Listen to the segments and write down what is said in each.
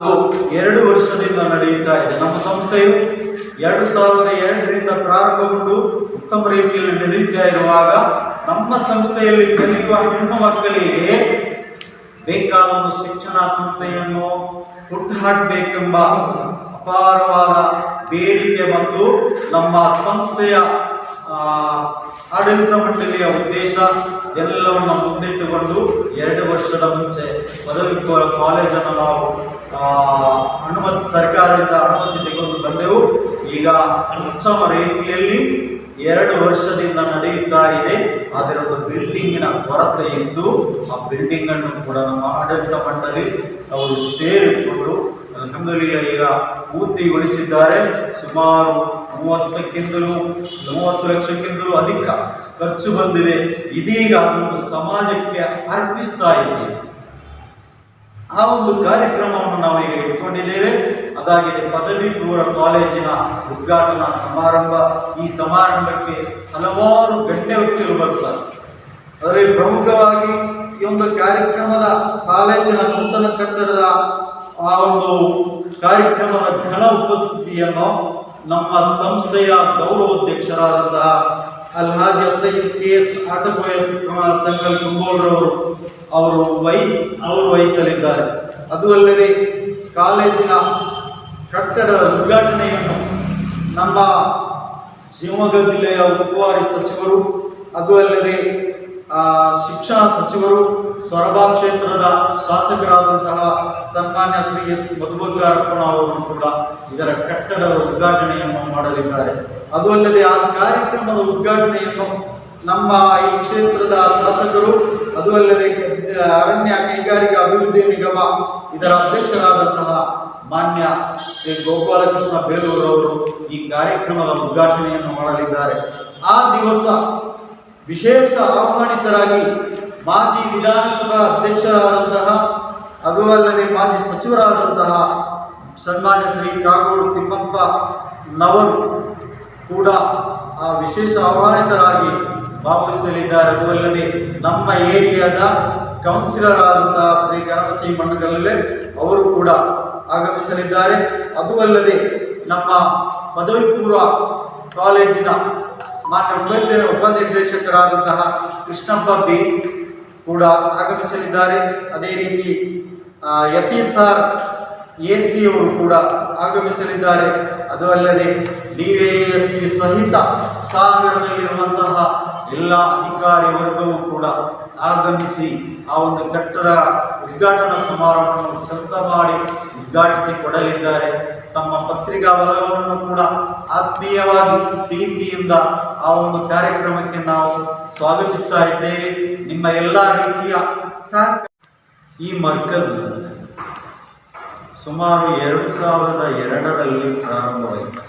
ಎರಡು ವರ್ಷದಿಂದ ನಡೆಯುತ್ತಾ ಇದೆ. ನಮ್ಮ ಸಂಸ್ಥೆಯು ಎರಡು ಸಾವಿರದ ಎರಡರಿಂದ ಪ್ರಾರಂಭಗೊಂಡು ಉತ್ತಮ ರೀತಿಯಲ್ಲಿ ನಡೆಯುತ್ತಾ ಇರುವಾಗ ನಮ್ಮ ಸಂಸ್ಥೆಯಲ್ಲಿ ಕಲಿಯುವ ಹೆಣ್ಣು ಮಕ್ಕಳಿಗೆ ಬೇಕಾದ ಒಂದು ಶಿಕ್ಷಣ ಸಂಸ್ಥೆಯನ್ನು ಹುಟ್ಟು ಹಾಕಬೇಕೆಂಬ ಅಪಾರವಾದ ಬೇಡಿಕೆ ಮತ್ತು ನಮ್ಮ ಸಂಸ್ಥೆಯ ಆಡಳಿತ ಮಂಡಳಿಯ ಉದ್ದೇಶ ಎಲ್ಲವನ್ನು ಮುಂದಿಟ್ಟುಕೊಂಡು ಎರಡು ವರ್ಷದ ಮುಂಚೆ ಪದವಿ ಕಾಲೇಜನ್ನು ನಾವು ಅನುಮತಿ, ಸರ್ಕಾರದಿಂದ ಅನುಮತಿ ತೆಗೆದು ಬಂದೆವು. ಈಗ ಉತ್ತಮ ರೀತಿಯಲ್ಲಿ ಎರಡು ವರ್ಷದಿಂದ ನಡೆಯುತ್ತಾ ಇದೆ. ಆದರೆ ಒಂದು ಬಿಲ್ಡಿಂಗಿನ ಕೊರತೆ ಇದ್ದು, ಆ ಬಿಲ್ಡಿಂಗನ್ನು ಕೂಡ ನಮ್ಮ ಆಡಳಿತ ಮಂಡಳಿ ಅವರು ಸೇರಿಕೊಂಡು ನಮ್ಮಲ್ಲಿ ಈಗ ಪೂರ್ತಿಗೊಳಿಸಿದ್ದಾರೆ. ಸುಮಾರು ಮೂವತ್ತಕ್ಕಿಂತಲೂ, ಮೂವತ್ತು ಲಕ್ಷಕ್ಕಿಂತಲೂ ಅಧಿಕ ಖರ್ಚು ಬಂದಿದೆ. ಇದೀಗ ಅದನ್ನು ಸಮಾಜಕ್ಕೆ ಅರ್ಪಿಸ್ತಾ ಇದೆ. ಆ ಒಂದು ಕಾರ್ಯಕ್ರಮವನ್ನು ನಾವು ಈಗ ಇಟ್ಕೊಂಡಿದ್ದೇವೆ. ಅದಾಗಿದೆ ಪದವಿ ಪೂರ್ವ ಕಾಲೇಜಿನ ಉದ್ಘಾಟನಾ ಸಮಾರಂಭ. ಈ ಸಮಾರಂಭಕ್ಕೆ ಹಲವಾರು ಗಣ್ಯ ವ್ಯಕ್ತಿಗಳು ಬರ್ತಾರೆ ಅದರಲ್ಲಿ ಪ್ರಮುಖವಾಗಿ ಈ ಒಂದು ಕಾರ್ಯಕ್ರಮದ ಕಾಲೇಜಿನ ನೂತನ ಕಟ್ಟಡದ ಆ ಒಂದು ಕಾರ್ಯಕ್ರಮದ ಘನ ಉಪಸ್ಥಿತಿಯನ್ನು ನಮ್ಮ ಸಂಸ್ಥೆಯ ಗೌರವಾಧ್ಯಕ್ಷರಾದಂತಹ ಅಲ್ಹಾಜ್ ಸೈದ್ ಕೆ ಎಸ್ ಆಟಗೋಯ ತಂಗಲ್ ಕುಂಬೋಳ್ರವರು, ಅವರು ವಯಸ್ ಅವರು ವಹಿಸಲಿದ್ದಾರೆ ಅದು ಅಲ್ಲದೆ ಕಾಲೇಜಿನ ಕಟ್ಟಡದ ಉದ್ಘಾಟನೆಯನ್ನು ನಮ್ಮ ಶಿವಮೊಗ್ಗ ಜಿಲ್ಲೆಯ ಉಸ್ತುವಾರಿ ಸಚಿವರು, ಅದು ಅಲ್ಲದೆ ಶಿಕ್ಷಣ ಸಚಿವರು ಸೊರಬ ಕ್ಷೇತ್ರದ ಶಾಸಕರಾದಂತಹ ಸನ್ಮಾನ್ಯ ಶ್ರೀ ಎಸ್ ಮಧುಬಂಗಾರಪ್ಪನ ಅವರು ಕೂಡ ಇದರ ಕಟ್ಟಡದ ಉದ್ಘಾಟನೆಯನ್ನು ಮಾಡಲಿದ್ದಾರೆ. ಅದು ಅಲ್ಲದೆ ಆ ಕಾರ್ಯಕ್ರಮದ ಉದ್ಘಾಟನೆಯನ್ನು ನಮ್ಮ ಈ ಕ್ಷೇತ್ರದ ಶಾಸಕರು, ಅದು ಅಲ್ಲದೆ ಅರಣ್ಯ ಕೈಗಾರಿಕಾ ಅಭಿವೃದ್ಧಿ ನಿಗಮ, ಇದರ ಅಧ್ಯಕ್ಷರಾದಂತಹ ಮಾನ್ಯ ಶ್ರೀ ಗೋಪಾಲಕೃಷ್ಣ ಬೇಲೂರವರು ಈ ಕಾರ್ಯಕ್ರಮದ ಉದ್ಘಾಟನೆಯನ್ನು ಮಾಡಲಿದ್ದಾರೆ. ಆ ದಿವಸ ವಿಶೇಷ ಆಹ್ವಾನಿತರಾಗಿ ಮಾಜಿ ವಿಧಾನಸಭಾ ಅಧ್ಯಕ್ಷರಾದಂತಹ, ಅದು ಅಲ್ಲದೆ ಮಾಜಿ ಸಚಿವರಾದಂತಹ ಸನ್ಮಾನ್ಯ ಶ್ರೀ ಕಾಗೋಡು ತಿಮ್ಮಪ್ಪ ನವರು ಕೂಡ ಆ ವಿಶೇಷ ಆಹ್ವಾನಿತರಾಗಿ ಭಾಗವಹಿಸಲಿದ್ದಾರೆ. ಅದು ಅಲ್ಲದೆ ನಮ್ಮ ಏರಿಯಾದ ಕೌನ್ಸಿಲರ್ ಆದಂತಹ ಶ್ರೀ ಗಣಪತಿ ಮಣ್ಣಗಲ್ಲೇ ಅವರು ಕೂಡ ಆಗಮಿಸಲಿದ್ದಾರೆ. ಅದು ಅಲ್ಲದೆ ನಮ್ಮ ಪದವಿ ಪೂರ್ವ ಕಾಲೇಜಿನ ಮಾನ್ಯ ಉಪ ಉಪನಿರ್ದೇಶಕರಾದಂತಹ ಕೃಷ್ಣಪ್ಪ ಬಿ ಕೂಡ ಆಗಮಿಸಲಿದ್ದಾರೆ. ಅದೇ ರೀತಿ ಯತಿ ಸಾರ್ ಸರ್ ಎ ಸಿ ಅವರು ಕೂಡ ಆಗಮಿಸಲಿದ್ದಾರೆ. ಅದು ಅಲ್ಲದೆ ಡಿ ಸಹಿತ ಸಾಗರದಲ್ಲಿರುವಂತಹ ಎಲ್ಲ ಅಧಿಕಾರಿ ವರ್ಗವೂ ಕೂಡ ಆಗಮಿಸಿ ಆ ಒಂದು ಕಟ್ಟಡ ಉದ್ಘಾಟನಾ ಸಮಾರಂಭವನ್ನು ಚಂದ ಮಾಡಿ ಉದ್ಘಾಟಿಸಿ ಕೊಡಲಿದ್ದಾರೆ ತಮ್ಮ ಪತ್ರಿಕಾ ಬಲವನ್ನು ಕೂಡ ಆತ್ಮೀಯವಾಗಿ ಪ್ರೀತಿಯಿಂದ ಆ ಒಂದು ಕಾರ್ಯಕ್ರಮಕ್ಕೆ ನಾವು ಸ್ವಾಗತಿಸ್ತಾ ಇದ್ದೇವೆ. ನಿಮ್ಮ ಎಲ್ಲ ರೀತಿಯ ಸಹಕಾರ ಈ ಮರ್ಕಜ್ ಸುಮಾರು ಎರಡು ಸಾವಿರದ ಎರಡರಲ್ಲಿ ಪ್ರಾರಂಭವಾಯಿತು.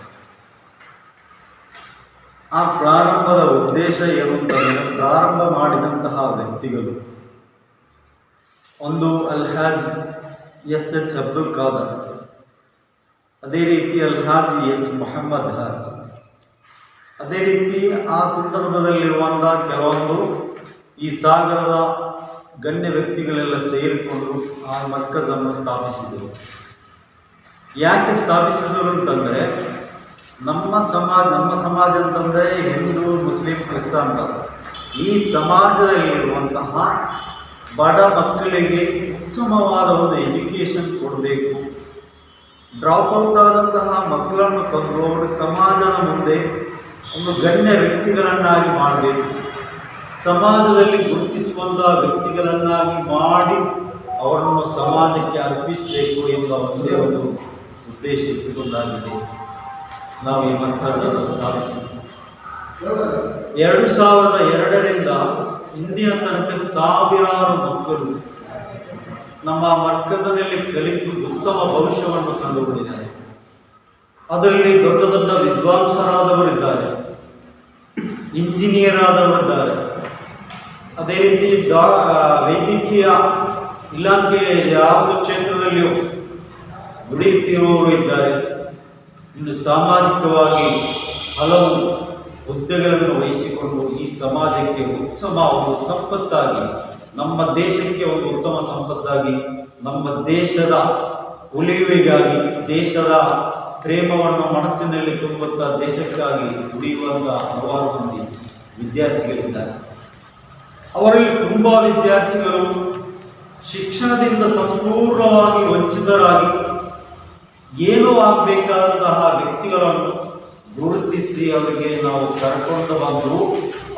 ಆ ಪ್ರಾರಂಭದ ಉದ್ದೇಶ ಏನು ಅಂತಂದರೆ ಪ್ರಾರಂಭ ಮಾಡಿದಂತಹ ವ್ಯಕ್ತಿಗಳು. ಒಂದು ಅಲ್ಹಾಜ್ ಎಸ್ ಎಚ್ ಅಬ್ದುಲ್ ಖಾದರ್. ಅದೇ ರೀತಿ ಅಲ್ಹಾಜ್ ಎಸ್. ಮೊಹಮ್ಮದ್ ಹಾಜ್. ಅದೇ ರೀತಿ ಆ ಸಂದರ್ಭದಲ್ಲಿರುವಂತಹ ಕೆಲವೊಂದು ಈ ಸಾಗರದ ಗಣ್ಯ ವ್ಯಕ್ತಿಗಳೆಲ್ಲ ಸೇರಿಕೊಂಡು ಆ ಮರ್ಕಜನ್ನು ಸ್ಥಾಪಿಸಿದರು. ಯಾಕೆ ಸ್ಥಾಪಿಸಿದರು ಅಂತಂದರೆ ನಮ್ಮ ಸಮಾಜ ನಮ್ಮ ಸಮಾಜ ಅಂತಂದರೆ ಹಿಂದೂ, ಮುಸ್ಲಿಂ, ಕ್ರಿಸ್ತ ಅಂತ. ಈ ಸಮಾಜದಲ್ಲಿರುವಂತಹ ಬಡ ಮಕ್ಕಳಿಗೆ ಉತ್ತಮವಾದ ಒಂದು ಎಜುಕೇಷನ್ ಕೊಡಬೇಕು. ಡ್ರಾಪ್ ಔಟ್ ಆದಂತಹ ಮಕ್ಕಳನ್ನು ತಂದು ಅವರು ಸಮಾಜದ ಮುಂದೆ ಒಂದು ಗಣ್ಯ ವ್ಯಕ್ತಿಗಳನ್ನಾಗಿ ಮಾಡಬೇಕು. ಸಮಾಜದಲ್ಲಿ ಗುರುತಿಸುವಂತಹ ವ್ಯಕ್ತಿಗಳನ್ನಾಗಿ ಮಾಡಿ ಅವರನ್ನು ಸಮಾಜಕ್ಕೆ ಅರ್ಪಿಸಬೇಕು ಎಂಬ ಒಂದೇ ಒಂದು ಉದ್ದೇಶ ಇಟ್ಟುಕೊಂಡಾಗಿದೆ. ನಾವು ಈ ಮಂತ್ರವನ್ನು ಸ್ಥಾಪಿಸಿದ್ವಿ ಎರಡು ಸಾವಿರದ ಎರಡರಿಂದ ಇಂದಿನ ತನಕ ಸಾವಿರಾರು ಮಕ್ಕಳು ನಮ್ಮ ಮರ್ಕಜನಲ್ಲಿ ಕಲಿತು ಉತ್ತಮ ಭವಿಷ್ಯವನ್ನು ಕಂಡುಕೊಂಡಿದ್ದಾರೆ. ಅದರಲ್ಲಿ ದೊಡ್ಡ ದೊಡ್ಡ ವಿದ್ವಾಂಸರಾದವರಿದ್ದಾರೆ. ಇಂಜಿನಿಯರ್ ಆದವರಿದ್ದಾರೆ. ಅದೇ ರೀತಿ ಡಾ ವೈದ್ಯಕೀಯ ಇಲಾಖೆಯ ಯಾವುದು ಕ್ಷೇತ್ರದಲ್ಲಿಯೂ ದುಡಿಯುತ್ತಿರುವವರು ಇದ್ದಾರೆ. ಇನ್ನು ಸಾಮಾಜಿಕವಾಗಿ ಹಲವು ಹುದ್ದೆಗಳನ್ನು ವಹಿಸಿಕೊಂಡು ಈ ಸಮಾಜಕ್ಕೆ ಉತ್ತಮ ಒಂದು ಸಂಪತ್ತಾಗಿ, ನಮ್ಮ ದೇಶಕ್ಕೆ ಒಂದು ಉತ್ತಮ ಸಂಪತ್ತಾಗಿ, ನಮ್ಮ ದೇಶದ ಉಳಿವಿಗಾಗಿ, ದೇಶದ ಪ್ರೇಮವನ್ನು ಮನಸ್ಸಿನಲ್ಲಿ ತುಂಬುತ್ತಾ ದೇಶಕ್ಕಾಗಿ ದುಡಿಯುವಂಥ ಹಲವಾರು ಮಂದಿ ವಿದ್ಯಾರ್ಥಿಗಳಿದ್ದಾರೆ. ಅವರಲ್ಲಿ ತುಂಬ ವಿದ್ಯಾರ್ಥಿಗಳು ಶಿಕ್ಷಣದಿಂದ ಸಂಪೂರ್ಣವಾಗಿ ವಂಚಿತರಾಗಿ ಏನೂ ಆಗಬೇಕಾದಂತಹ ವ್ಯಕ್ತಿಗಳನ್ನು ಗುರುತಿಸಿ ಅವರಿಗೆ ನಾವು ಕರ್ಕೊಂಡು ಬಂದು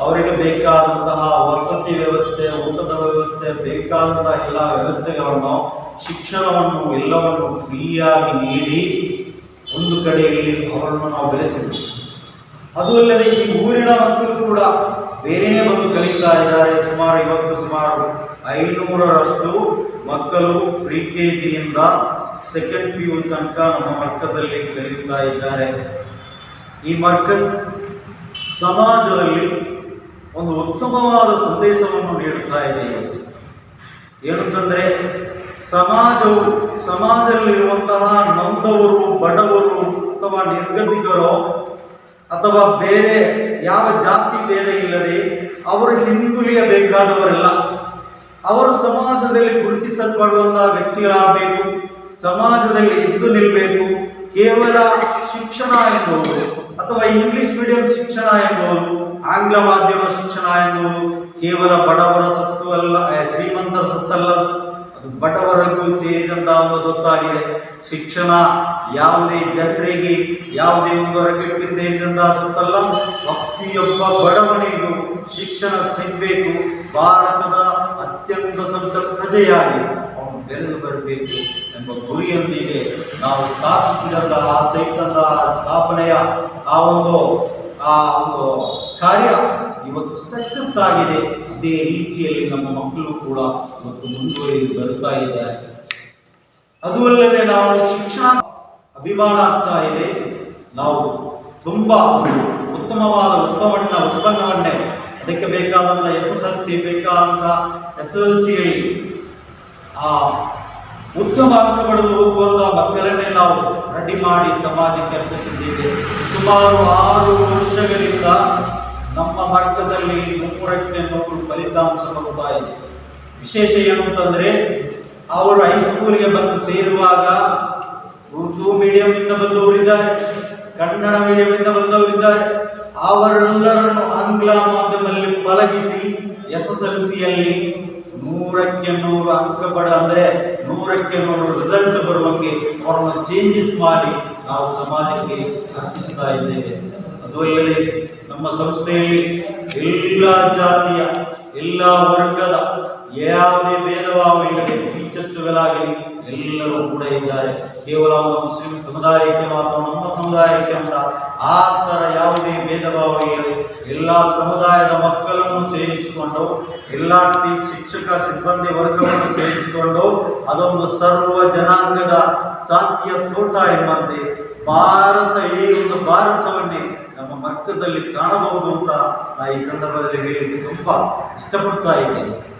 ಅವರಿಗೆ ಬೇಕಾದಂತಹ ವಸತಿ ವ್ಯವಸ್ಥೆ, ಊಟದ ವ್ಯವಸ್ಥೆ, ಬೇಕಾದಂತಹ ಎಲ್ಲ ವ್ಯವಸ್ಥೆಗಳನ್ನು, ಶಿಕ್ಷಣವನ್ನು ಎಲ್ಲವನ್ನು ಫ್ರೀಯಾಗಿ ನೀಡಿ ಒಂದು ಕಡೆಯಲ್ಲಿ ಅವರನ್ನು ನಾವು ಬೆಳೆಸಿದ್ವಿ. ಅದು ಅಲ್ಲದೆ ಈ ಊರಿನ ಮಕ್ಕಳು ಕೂಡ ಬೇರೆನೇ ಬಂದು ಕಲಿತಾ ಇದ್ದಾರೆ. ಸುಮಾರು ಇವತ್ತು ಸುಮಾರು ಐನೂರರಷ್ಟು ಮಕ್ಕಳು ಫ್ರೀ ಕೆ ಜಿಯಿಂದ ಸೆಕೆಂಡ್ ಪಿ ಯು ತನಕ ನಮ್ಮ ಮರ್ಕಸಲ್ಲಿ ಕಲಿಯುತ್ತಾ ಇದ್ದಾರೆ. ಈ ಮರ್ಕಸ್ ಸಮಾಜದಲ್ಲಿ ಒಂದು ಉತ್ತಮವಾದ ಸಂದೇಶವನ್ನು ನೀಡುತ್ತಾ ಇದೆ ಇವತ್ತು. ಏನಂತಂದ್ರೆ, ಸಮಾಜವು, ಸಮಾಜದಲ್ಲಿರುವಂತಹ ನೊಂದವರು, ಬಡವರು, ಅಥವಾ ನಿರ್ಗತಿಕರು, ಅಥವಾ ಬೇರೆ ಯಾವ ಜಾತಿ ಭೇದ ಇಲ್ಲದೆ ಅವರು ಹಿಂದುಳಿಯಬೇಕಾದವರಲ್ಲ. ಅವರು ಸಮಾಜದಲ್ಲಿ ಗುರುತಿಸಲ್ಪಡುವಂತಹ ವ್ಯಕ್ತಿಗಳಾಗಬೇಕು. ಸಮಾಜದಲ್ಲಿ ಎದ್ದು ನಿಲ್ಲಬೇಕು ಕೇವಲ ಶಿಕ್ಷಣ ಎಂಬುದು ಅಥವಾ ಇಂಗ್ಲಿಷ್ ಮೀಡಿಯಂ ಶಿಕ್ಷಣ ಎಂಬುದು ಆಂಗ್ಲ ಮಾಧ್ಯಮ ಶಿಕ್ಷಣ ಎಂಬುದು ಕೇವಲ ಬಡವರ ಸೊತ್ತು ಅಲ್ಲ ಶ್ರೀಮಂತರ ಸೊತ್ತಲ್ಲ. ಅದು ಬಡವರಿಗೂ ಸೇರಿದಂತಹ ಒಂದು ಸೊತ್ತಾಗಿದೆ. ಶಿಕ್ಷಣ ಯಾವುದೇ ಜನರಿಗೆ, ಯಾವುದೇ ಒಂದು ವರ್ಗಕ್ಕೆ ಸೇರಿದಂತಹ ಸೊತ್ತಲ್ಲ. ಪ್ರತಿಯೊಬ್ಬ ಬಡವನಿಗೂ ಶಿಕ್ಷಣ ಸಿಗಬೇಕು. ಭಾರತದ ಅತ್ಯಂತ ದೊಡ್ಡ ಪ್ರಜೆಯಾಗಿ ಬೆಳೆದು ಬರಬೇಕು ಎಂಬ ಗುರಿಯೊಂದಿಗೆ ನಾವು ಸ್ಥಾಪಿಸಿದಂತಹ ಸೈತಂತಹ ಸ್ಥಾಪನೆಯ ಆ ಒಂದು ಆ ಒಂದು ಕಾರ್ಯ ಇವತ್ತು ಸಕ್ಸಸ್ ಆಗಿದೆ. ಅದೇ ರೀತಿಯಲ್ಲಿ ನಮ್ಮ ಮಕ್ಕಳು ಕೂಡ ಇವತ್ತು ಮುಂದುವರಿದು ಬರ್ತಾ ಇದ್ದಾರೆ. ಅದು ಅಲ್ಲದೆ ನಾವು ಶಿಕ್ಷಣ ಅಭಿಮಾನ ಆಗ್ತಾ ಇದೆ. ನಾವು ತುಂಬಾ ಉತ್ತಮವಾದ ಉತ್ಪನ್ನ, ಉತ್ಪನ್ನವನ್ನೇ ಅದಕ್ಕೆ ಬೇಕಾದಂತಹ ಎಸ್ ಎಸ್ ಎಲ್ ಸಿ ಬೇಕಾದಂಥ ಎಸ್ ಎಲ್ ಸಿಯಲ್ಲಿ ಆ ಉತ್ತಮ ಅಂಕ ಪಡೆದು ಹೋಗುವಂತಹ ಮಕ್ಕಳನ್ನೇ ನಾವು ರೆಡಿ ಮಾಡಿ ಸಮಾಜಕ್ಕೆ ಅರ್ಪಿಸಿದ್ದೇವೆ. ಸುಮಾರು ಆರು ವರ್ಷಗಳಿಂದ ನಮ್ಮ ಮಟ್ಟದಲ್ಲಿ ನೂರಕ್ಕೆ ನೂರು ಫಲಿತಾಂಶ ಬರ್ತಾ ಇದೆ. ವಿಶೇಷ ಏನು ಅಂತಂದ್ರೆ, ಅವರು ಹೈಸ್ಕೂಲಿಗೆ ಬಂದು ಸೇರುವಾಗ ಉರ್ದು ಮೀಡಿಯಂನಿಂದ ಬಂದವರಿದ್ದಾರೆ ಕನ್ನಡ ಮೀಡಿಯಂನಿಂದ ಬಂದವರಿದ್ದಾರೆ ಅವರೆಲ್ಲರನ್ನು ಆಂಗ್ಲ ಮಾಧ್ಯಮದಲ್ಲಿ ಪಳಗಿಸಿ ಎಸ್ ಎಸ್ ಎಲ್ ಸಿಯಲ್ಲಿ ನೂರಕ್ಕೆ ನೂರು ಅಂಕ ಬಡ ಅಂದ್ರೆ ನೂರಕ್ಕೆ ನೂರು ರಿಸಲ್ಟ್ ಬರುವಂಗೆ ಅವರನ್ನು ಚೇಂಜಸ್ ಮಾಡಿ ನಾವು ಸಮಾಜಕ್ಕೆ ಅರ್ಪಿಸ್ತಾ ಇದ್ದೇವೆ. ಅದು ಅಲ್ಲದೆ ನಮ್ಮ ಸಂಸ್ಥೆಯಲ್ಲಿ ಎಲ್ಲ ಜಾತಿಯ ಎಲ್ಲ ವರ್ಗದ ಯಾವುದೇ ಭೇದಭಾವ ಇಲ್ಲದೆ ಟೀಚರ್ಸ್ಗಳಾಗಲಿ, ಎಲ್ಲರೂ ಕೂಡ ಇದ್ದಾರೆ. ಕೇವಲ ಒಂದು ಮುಸ್ಲಿಂ ಸಮುದಾಯಕ್ಕೆ ಮಾತ್ರ, ನಮ್ಮ ಸಮುದಾಯಕ್ಕೆ ಅಂತ ಆ ಥರ ಯಾವುದೇ ಭೇದ ಭಾವ ಇಲ್ಲದೆ ಎಲ್ಲ ಸಮುದಾಯದ ಮಕ್ಕಳನ್ನು ಸೇರಿಸಿಕೊಂಡು, ಎಲ್ಲ ಶಿಕ್ಷಕ ಸಿಬ್ಬಂದಿ ವರ್ಗವನ್ನು ಸೇರಿಸಿಕೊಂಡು ಅದೊಂದು ಸರ್ವ ಜನಾಂಗದ ಶಾಂತಿಯ ತೋಟ ಎಂಬಂತೆ ಭಾರತ ಇಡೀ ಒಂದು ಭಾರತವನ್ನೇ. ನಮ್ಮ ಮರ್ಕಜಲ್ಲಿ ಕಾಣಬಹುದು ಅಂತ ಈ ಸಂದರ್ಭದಲ್ಲಿ ಹೇಳಲಿಕ್ಕೆ ತುಂಬಾ ಇಷ್ಟಪಡ್ತಾ ಇದ್ದೇನೆ.